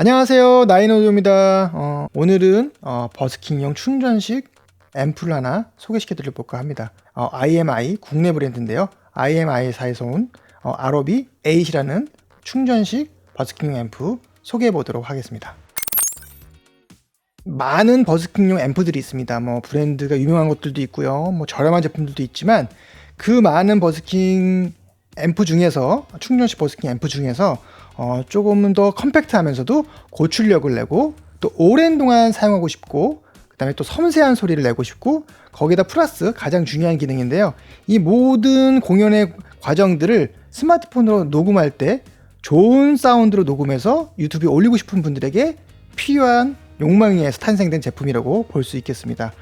안녕하세요. 나인오디오입니다. 어, 오늘은 어, 버스킹용 충전식 앰플 하나 소개시켜 드릴 볼까 합니다. 어, IMI 국내 브랜드인데요. IMI사에서 온 어, ROB 8이라는 충전식 버스킹용 앰프 소개해 보도록 하겠습니다. 많은 버스킹용 앰프들이 있습니다. 뭐 브랜드가 유명한 것들도 있고요. 뭐 저렴한 제품들도 있지만 그 많은 버스킹 앰프 중에서 충전식 버스킹 앰프 중에서 어, 조금 더 컴팩트하면서도 고출력을 내고 또 오랜 동안 사용하고 싶고 그다음에 또 섬세한 소리를 내고 싶고 거기다 플러스 가장 중요한 기능인데요. 이 모든 공연의 과정들을 스마트폰으로 녹음할 때 좋은 사운드로 녹음해서 유튜브에 올리고 싶은 분들에게 필요한 욕망에 의해서 탄생된 제품이라고 볼 수 있겠습니다.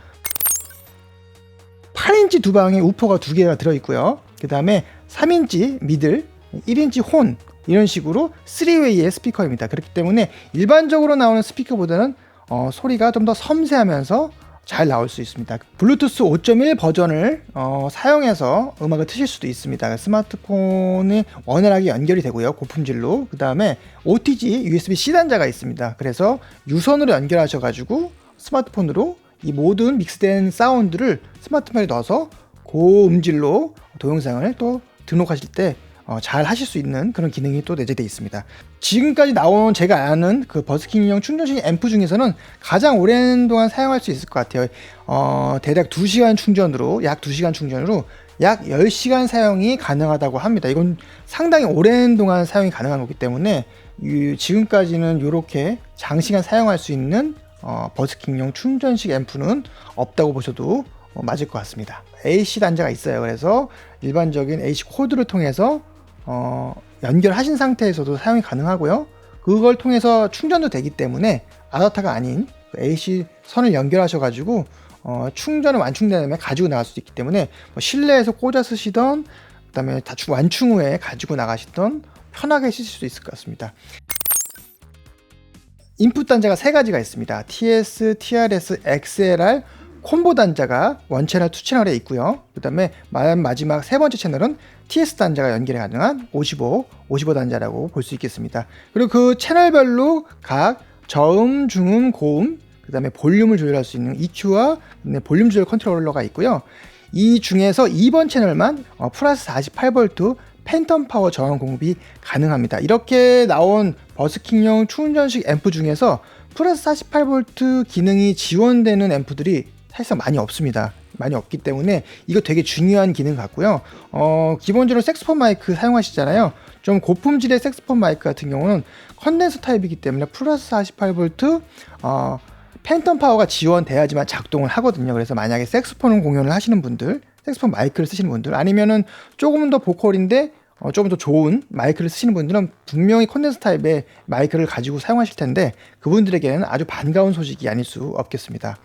8인치 두 방에 우퍼가 두 개가 들어있고요. 그 다음에 3인치 미들, 1인치 혼 이런 식으로 3웨이의 스피커입니다. 그렇기 때문에 일반적으로 나오는 스피커보다는 어, 소리가 좀 더 섬세하면서 잘 나올 수 있습니다. 블루투스 5.1 버전을 어, 사용해서 음악을 트실 수도 있습니다. 스마트폰이 원활하게 연결이 되고요. 고품질로. 그 다음에 OTG USB-C 단자가 있습니다. 그래서 유선으로 연결하셔가지고 스마트폰으로 이 모든 믹스된 사운드를 스마트폰에 넣어서 고음질로 동영상을 또 등록하실 때 어, 잘 하실 수 있는 그런 기능이 또 내재되어 있습니다. 지금까지 나온 제가 아는 그 버스킹용 충전식 앰프 중에서는 가장 오랜 동안 사용할 수 있을 것 같아요. 어, 대략 2시간 충전으로, 약 2시간 충전으로 약 10시간 사용이 가능하다고 합니다. 이건 상당히 오랜 동안 사용이 가능한 거기 때문에 이, 지금까지는 이렇게 장시간 사용할 수 있는 어, 버스킹용 충전식 앰프는 없다고 보셔도 어, 맞을 것 같습니다. AC 단자가 있어요. 그래서 일반적인 AC 코드를 통해서 어, 연결하신 상태에서도 사용이 가능하고요. 그걸 통해서 충전도 되기 때문에 아다타가 아닌 그 AC 선을 연결하셔가지고 어, 충전을 완충된 다음에 가지고 나갈 수 있기 때문에 뭐 실내에서 꽂아 쓰시던 그다음에 다충 완충 후에 가지고 나가시던 편하게 쓰실 수 있을 것 같습니다. 인풋 단자가 세 가지가 있습니다. TS, TRS, XLR 콤보 단자가 원 채널, 투 채널에 있고요. 그 다음에 마지막 세 번째 채널은 TS 단자가 연결이 가능한 55, 55 단자라고 볼 수 있겠습니다. 그리고 그 채널별로 각 저음, 중음, 고음, 그 다음에 볼륨을 조절할 수 있는 EQ와 볼륨 조절 컨트롤러가 있고요. 이 중에서 2번 채널만 어, 플러스 48V 팬텀 파워 저항 공급이 가능합니다. 이렇게 나온 버스킹용 충전식 앰프 중에서 플러스 48V 기능이 지원되는 앰프들이 사실상 많이 없습니다. 많이 없기 때문에 이거 되게 중요한 기능 같고요. 어, 기본적으로 색스폰 마이크 사용하시잖아요. 좀 고품질의 색스폰 마이크 같은 경우는 컨덴서 타입이기 때문에 플러스 48V 어, 팬텀 파워가 지원돼야지만 작동을 하거든요. 그래서 만약에 색스폰 공연을 하시는 분들, 색스폰 마이크를 쓰시는 분들, 아니면은 조금 더 보컬인데 어, 조금 더 좋은 마이크를 쓰시는 분들은 분명히 컨덴서 타입의 마이크를 가지고 사용하실 텐데 그분들에게는 아주 반가운 소식이 아닐 수 없겠습니다.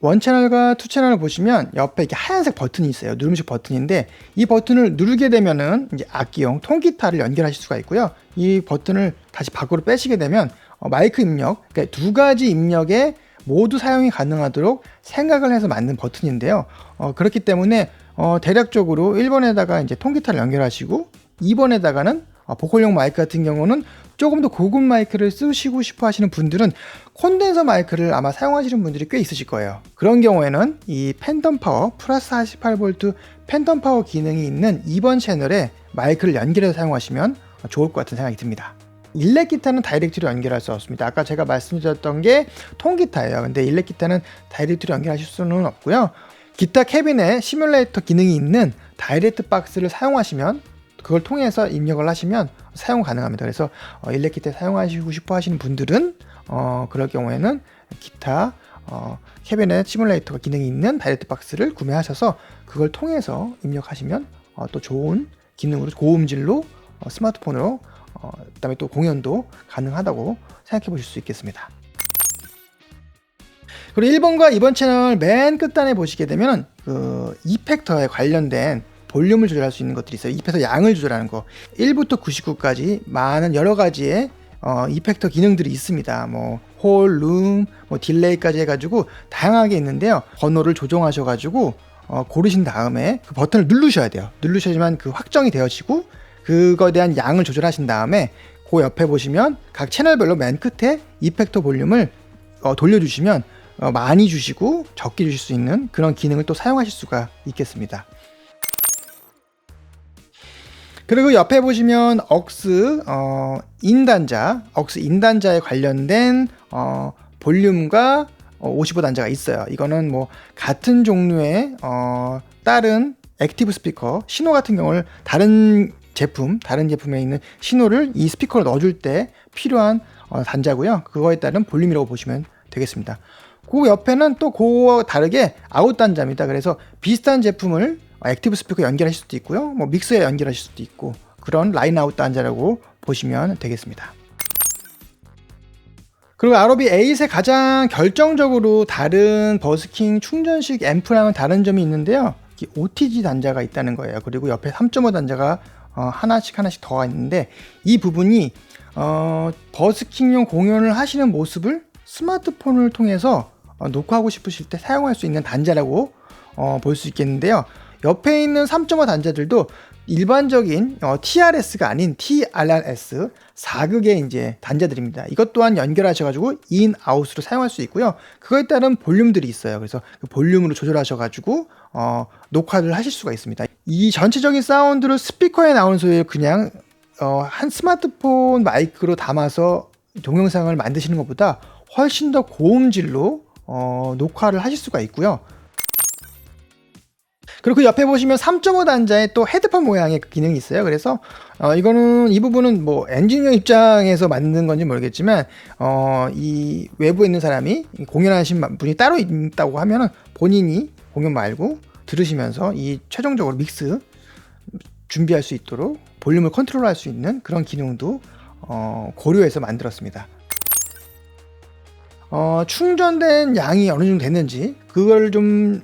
원 채널과 투 채널을 보시면 옆에 이렇게 하얀색 버튼이 있어요. 누름식 버튼인데 이 버튼을 누르게 되면은 이제 악기용 통기타를 연결하실 수가 있고요. 이 버튼을 다시 밖으로 빼시게 되면 어, 마이크 입력, 그러니까 두 가지 입력에 모두 사용이 가능하도록 생각을 해서 만든 버튼인데요. 어, 그렇기 때문에 어, 대략적으로 1번에다가 이제 통기타를 연결하시고 2번에다가는 어, 보컬용 마이크 같은 경우는 조금 더 고급 마이크를 쓰시고 싶어 하시는 분들은 콘덴서 마이크를 아마 사용하시는 분들이 꽤 있으실 거예요. 그런 경우에는 이 팬덤 파워 플러스 48V 팬덤 파워 기능이 있는 2번 채널에 마이크를 연결해서 사용하시면 좋을 것 같은 생각이 듭니다. 일렉 기타는 다이렉트로 연결할 수 없습니다. 아까 제가 말씀드렸던 게 통기타예요. 근데 일렉 기타는 다이렉트로 연결하실 수는 없고요. 기타 캐빈에 시뮬레이터 기능이 있는 다이렉트 박스를 사용하시면 그걸 통해서 입력을 하시면 사용 가능합니다. 그래서 어, 일렉 기타 사용하시고 싶어 하시는 분들은 어, 그럴 경우에는 기타 어, 캐비넷 시뮬레이터가 기능이 있는 다이렉트 박스를 구매하셔서 그걸 통해서 입력하시면 어, 또 좋은 기능으로 고음질로 어, 스마트폰으로 어, 그다음에 또 공연도 가능하다고 생각해 보실 수 있겠습니다. 그리고 1번과 2번 채널 맨 끝단에 보시게 되면 그 이펙터에 관련된 볼륨을 조절할 수 있는 것들이 있어요. 입에서 양을 조절하는 거. 1부터 99까지 많은 여러 가지의 어, 이펙터 기능들이 있습니다. 뭐, 홀, 룸, 뭐, 딜레이까지 해가지고 다양하게 있는데요. 번호를 조정하셔가지고 어, 고르신 다음에 그 버튼을 누르셔야 돼요. 누르셔야지만 그 확정이 되어지고 그거에 대한 양을 조절하신 다음에 그 옆에 보시면 각 채널별로 맨 끝에 이펙터 볼륨을 어, 돌려주시면 어, 많이 주시고 적게 주실 수 있는 그런 기능을 또 사용하실 수가 있겠습니다. 그리고 옆에 보시면 억스 어, 인단자, 억스 인단자에 관련된 어, 볼륨과 어, 55 단자가 있어요. 이거는 뭐 같은 종류의 어, 다른 액티브 스피커 신호 같은 경우를 다른 제품, 다른 제품에 있는 신호를 이 스피커로 넣어줄 때 필요한 어, 단자고요. 그거에 따른 볼륨이라고 보시면 되겠습니다. 그 옆에는 또 그와 다르게 아웃 단자입니다. 그래서 비슷한 제품을 액티브 스피커 연결하실 수도 있고요. 뭐 믹서에 연결하실 수도 있고 그런 라인 아웃 단자라고 보시면 되겠습니다. 그리고 ROB 8의 가장 결정적으로 다른 버스킹 충전식 앰프랑은 다른 점이 있는데요. OTG 단자가 있다는 거예요. 그리고 옆에 3.5 단자가 어, 하나씩 하나씩 더 있는데 이 부분이 어, 버스킹용 공연을 하시는 모습을 스마트폰을 통해서 어, 녹화하고 싶으실 때 사용할 수 있는 단자라고 어, 볼 수 있겠는데요. 옆에 있는 3.5 단자들도 일반적인 어, TRS가 아닌 TRRS 4극의 이제 단자들입니다. 이것 또한 연결하셔가지고 인, 아웃으로 사용할 수 있고요. 그거에 따른 볼륨들이 있어요. 그래서 그 볼륨으로 조절하셔가지고 어, 녹화를 하실 수가 있습니다. 이 전체적인 사운드를 스피커에 나오는 소리를 그냥 어, 한 스마트폰 마이크로 담아서 동영상을 만드시는 것보다 훨씬 더 고음질로 어, 녹화를 하실 수가 있고요. 그리고 그 옆에 보시면 3.5 단자에 또 헤드폰 모양의 기능이 있어요. 그래서 어, 이거는 이 부분은 뭐 엔지니어 입장에서 만든 건지 모르겠지만 어, 이 외부에 있는 사람이 공연하신 분이 따로 있다고 하면은 본인이 공연 말고 들으시면서 이 최종적으로 믹스 준비할 수 있도록 볼륨을 컨트롤할 수 있는 그런 기능도 어, 고려해서 만들었습니다. 어, 충전된 양이 어느 정도 됐는지 그걸 좀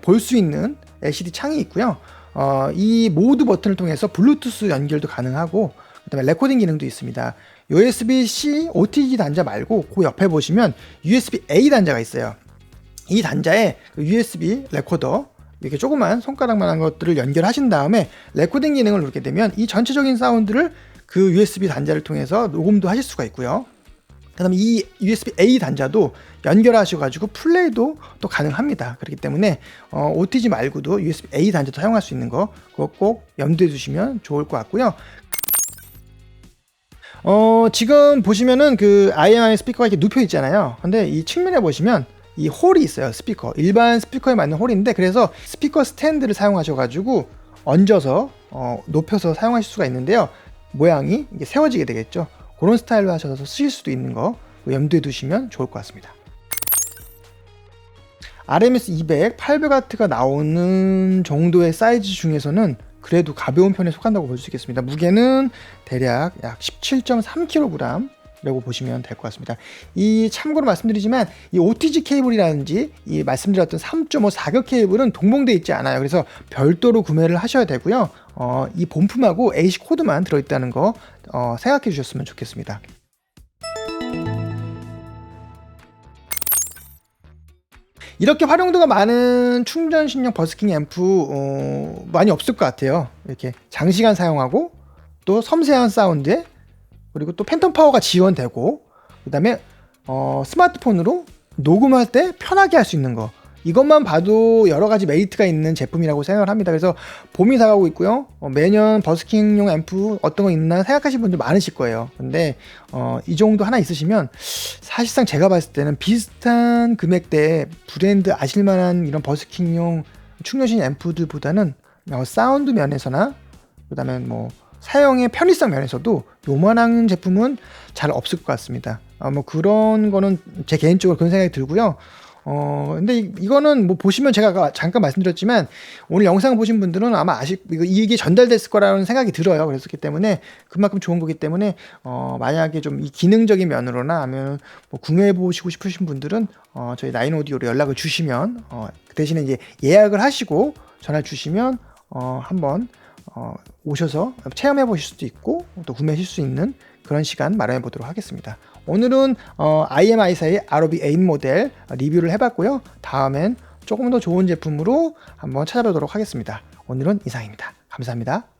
볼수 어, 있는 LCD 창이 있고요. 어, 이 모드 버튼을 통해서 블루투스 연결도 가능하고 그다음에 레코딩 기능도 있습니다. USB-C OTG 단자 말고 그 옆에 보시면 USB-A 단자가 있어요. 이 단자에 그 USB 레코더 이렇게 조그만 손가락만한 것들을 연결하신 다음에 레코딩 기능을 누르게 되면 이 전체적인 사운드를 그 USB 단자를 통해서 녹음도 하실 수가 있고요. 그다음에 이 USB-A 단자도 연결하셔가지고 플레이도 또 가능합니다. 그렇기 때문에 어, OTG 말고도 USB-A 단자도 사용할 수 있는 거 그거 꼭 염두에 두시면 좋을 것 같고요. 어, 지금 보시면은 그 IMI 스피커가 이렇게 눕혀 있잖아요. 근데 이 측면에 보시면 이 홀이 있어요. 스피커. 일반 스피커에 맞는 홀인데 그래서 스피커 스탠드를 사용하셔가지고 얹어서 어, 높여서 사용하실 수가 있는데요. 모양이 이게 세워지게 되겠죠. 그런 스타일로 하셔서 쓰실 수도 있는 거 염두에 두시면 좋을 것 같습니다. RMS 200, 800W가 나오는 정도의 사이즈 중에서는 그래도 가벼운 편에 속한다고 볼 수 있겠습니다. 무게는 대략 약 17.3kg 라고 보시면 될 것 같습니다. 이 참고로 말씀드리지만 이 OTG 케이블이라든지 이 말씀드렸던 3.5 사격 케이블은 동봉되어 있지 않아요. 그래서 별도로 구매를 하셔야 되고요. 어, 이 본품하고 AC 코드만 들어있다는 거 어, 생각해 주셨으면 좋겠습니다. 이렇게 활용도가 많은 충전신형 버스킹 앰프 어, 많이 없을 것 같아요. 이렇게 장시간 사용하고 또 섬세한 사운드에 그리고 또 팬텀 파워가 지원되고 그다음에 어, 스마트폰으로 녹음할 때 편하게 할 수 있는 거 이것만 봐도 여러 가지 메리트가 있는 제품이라고 생각을 합니다. 그래서 봄이 다가오고 있고요. 어, 매년 버스킹용 앰프 어떤 거 있나 생각하시는 분들 많으실 거예요. 근데 어, 이 정도 하나 있으시면 사실상 제가 봤을 때는 비슷한 금액대 브랜드 아실만한 이런 버스킹용 충전식 앰프들보다는 어, 사운드 면에서나 그다음에 뭐 사용의 편의성 면에서도 요만한 제품은 잘 없을 것 같습니다. 어, 뭐 그런 거는 제 개인적으로 그런 생각이 들고요. 어, 근데 이, 거는뭐 보시면 제가 잠깐 말씀드렸지만 오늘 영상 보신 분들은 아마 아실, 이거, 이게 전달됐을 거라는 생각이 들어요. 그랬기 때문에 그만큼 좋은 거기 때문에 어, 만약에 좀 이 기능적인 면으로나 하면 뭐 구매해 보시고 싶으신 분들은 어, 저희 나인 오디오로 연락을 주시면 어, 그 대신에 이제 예약을 하시고 전화 주시면 어, 한번 어, 오셔서 체험해 보실 수도 있고 또 구매하실 수 있는 그런 시간 마련해 보도록 하겠습니다. 오늘은 어, IMI사의 ROB8 모델 리뷰를 해봤고요. 다음엔 조금 더 좋은 제품으로 한번 찾아보도록 하겠습니다. 오늘은 이상입니다. 감사합니다.